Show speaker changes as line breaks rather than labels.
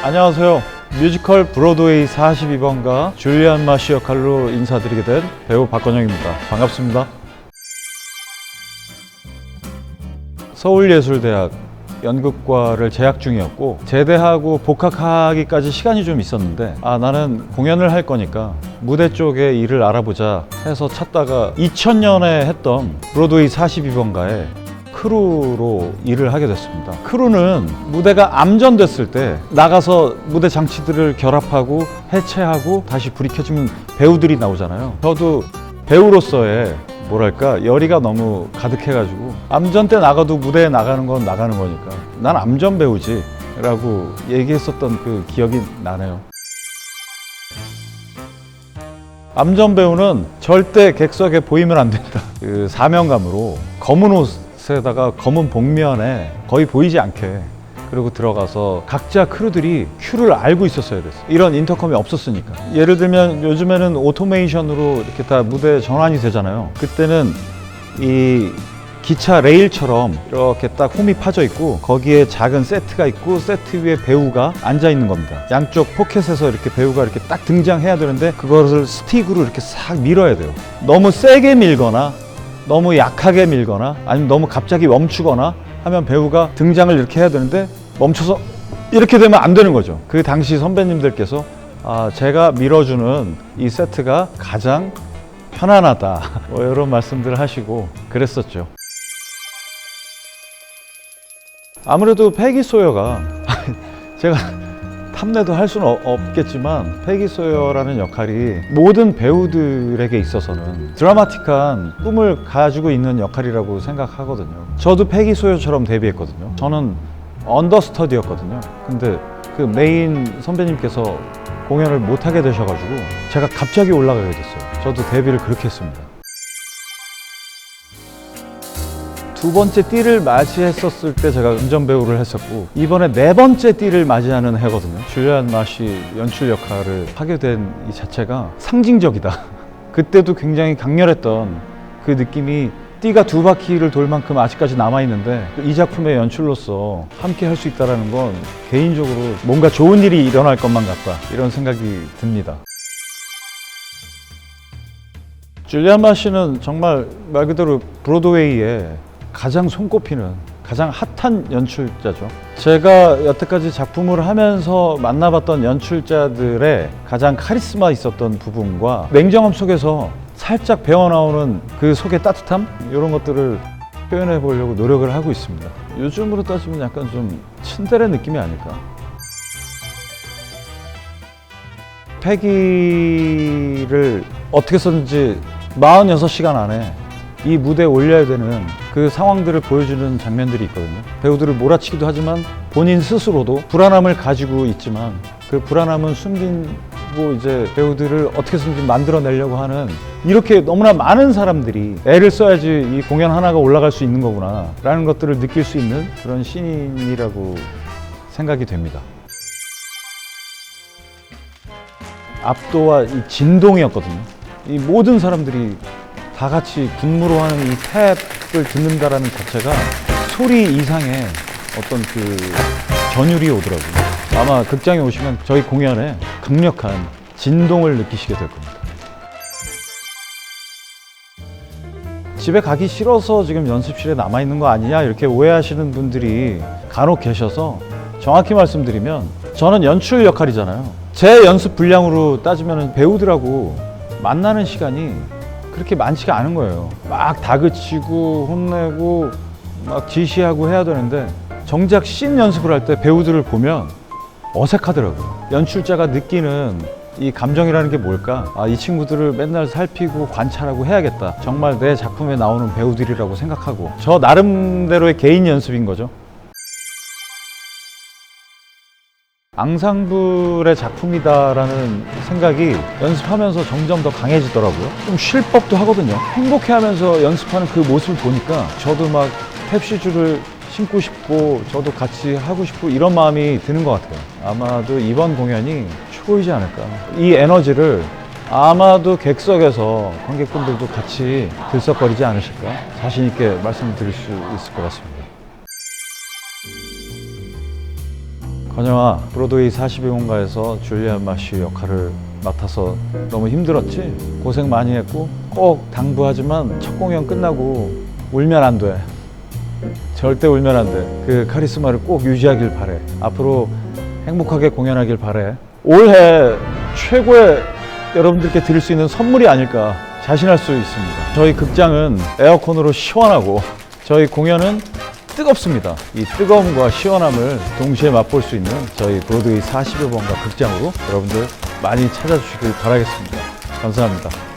안녕하세요. 뮤지컬 브로드웨이 42번가 줄리안 마시 역할로 인사드리게 된 배우 박건영입니다. 반갑습니다. 서울예술대학 연극과를 재학 중이었고 제대하고 복학하기까지 시간이 좀 있었는데 아 나는 공연을 할 거니까 무대 쪽에 일을 알아보자 해서 찾다가 2000년에 했던 브로드웨이 42번가에 크루로 일을 하게 됐습니다. 크루는 무대가 암전됐을 때 나가서 무대 장치들을 결합하고 해체하고 다시 불이 켜지면 배우들이 나오잖아요. 저도 배우로서의 뭐랄까 열의가 너무 가득해가지고 암전 때 나가도 무대에 나가는 건 나가는 거니까 난 암전 배우지 라고 얘기했었던 그 기억이 나네요. 암전 배우는 절대 객석에 보이면 안 된다. 그 사명감으로 검은 옷 에다가 검은 복면에 거의 보이지 않게 그리고 들어가서 각자 크루들이 큐를 알고 있었어야 됐어. 이런 인터컴이 없었으니까. 예를 들면 요즘에는 오토메이션으로 이렇게 다 무대 전환이 되잖아요. 그때는 이 기차 레일처럼 이렇게 딱 홈이 파져 있고 거기에 작은 세트가 있고 세트 위에 배우가 앉아 있는 겁니다. 양쪽 포켓에서 이렇게 배우가 이렇게 딱 등장해야 되는데 그것을 스틱으로 이렇게 싹 밀어야 돼요. 너무 세게 밀거나 너무 약하게 밀거나 아니면 너무 갑자기 멈추거나 하면 배우가 등장을 이렇게 해야 되는데 멈춰서 이렇게 되면 안 되는 거죠. 그 당시 선배님들께서 아, 제가 밀어주는 이 세트가 가장 편안하다. 뭐 이런 말씀들을 하시고 그랬었죠. 아무래도 패기 소여가 제가 탐내도 할 수는 어- 없겠지만 패기 소여라는 역할이 모든 배우들에게 있어서는 드라마틱한 꿈을 가지고 있는 역할이라고 생각하거든요. 저도 패기 소여처럼 데뷔했거든요. 저는 언더스터디였거든요. 근데 그 메인 선배님께서 공연을 못 하게 되셔가지고 제가 갑자기 올라가게 됐어요. 저도 데뷔를 그렇게 했습니다. 두 번째 띠를 맞이했었을 때 제가 음전 배우를 했었고 이번에 네 번째 띠를 맞이하는 해거든요. 줄리안 마시 연출 역할을 하게 된 이 자체가 상징적이다. 그때도 굉장히 강렬했던 그 느낌이 띠가 두 바퀴를 돌 만큼 아직까지 남아 있는데 이 작품의 연출로서 함께 할 수 있다라는 건 개인적으로 뭔가 좋은 일이 일어날 것만 같다 이런 생각이 듭니다. 줄리안 마시는 정말 말 그대로 브로드웨이에 가장 손꼽히는 가장 핫한 연출자죠. 제가 여태까지 작품을 하면서 만나봤던 연출자들의 가장 카리스마 있었던 부분과 냉정함 속에서 살짝 배어나오는 그 속의 따뜻함 이런 것들을 표현해 보려고 노력을 하고 있습니다. 요즘으로 따지면 약간 좀 친데레 느낌이 아닐까. 패기를 어떻게 해서든지 46시간 안에 이 무대에 올려야 되는 그 상황들을 보여주는 장면들이 있거든요. 배우들을 몰아치기도 하지만 본인 스스로도 불안함을 가지고 있지만 그 불안함은 숨기고 이제 배우들을 어떻게 해서든지 만들어내려고 하는 이렇게 너무나 많은 사람들이 애를 써야지 이 공연 하나가 올라갈 수 있는 거구나 라는 것들을 느낄 수 있는 그런 신인이라고 생각이 됩니다. 압도와 이 진동이었거든요. 이 모든 사람들이 다 같이 군무로 하는 이 탭을 듣는다라는 자체가 소리 이상의 어떤 그 전율이 오더라고요. 아마 극장에 오시면 저희 공연에 강력한 진동을 느끼시게 될 겁니다. 집에 가기 싫어서 지금 연습실에 남아 있는 거 아니냐 이렇게 오해하시는 분들이 간혹 계셔서 정확히 말씀드리면 저는 연출 역할이잖아요. 제 연습 분량으로 따지면 배우들하고 만나는 시간이 그렇게 많지가 않은 거예요. 막 다그치고 혼내고 막 지시하고 해야 되는데 정작 씬 연습을 할 때 배우들을 보면 어색하더라고요. 연출자가 느끼는 이 감정이라는 게 뭘까? 아, 이 친구들을 맨날 살피고 관찰하고 해야겠다. 정말 내 작품에 나오는 배우들이라고 생각하고 저 나름대로의 개인 연습인 거죠. 앙상블의 작품이다라는 생각이 연습하면서 점점 더 강해지더라고요. 좀 쉴 법도 하거든요. 행복해하면서 연습하는 그 모습을 보니까 저도 막 탭시주를 신고 싶고 저도 같이 하고 싶고 이런 마음이 드는 것 같아요. 아마도 이번 공연이 최고이지 않을까. 이 에너지를 아마도 객석에서 관객분들도 같이 들썩거리지 않으실까 자신 있게 말씀드릴 수 있을 것 같습니다. 건영아, 브로드웨이 42번가에서 줄리안 마시 역할을 맡아서 너무 힘들었지? 고생 많이 했고 꼭 당부하지만 첫 공연 끝나고 울면 안 돼. 절대 울면 안 돼. 그 카리스마를 꼭 유지하길 바래. 앞으로 행복하게 공연하길 바래. 올해 최고의 여러분들께 드릴 수 있는 선물이 아닐까 자신할 수 있습니다. 저희 극장은 에어컨으로 시원하고 저희 공연은 뜨겁습니다. 이 뜨거움과 시원함을 동시에 맛볼 수 있는 저희 브로드웨이 40여 번가 극장으로 여러분들 많이 찾아주시길 바라겠습니다. 감사합니다.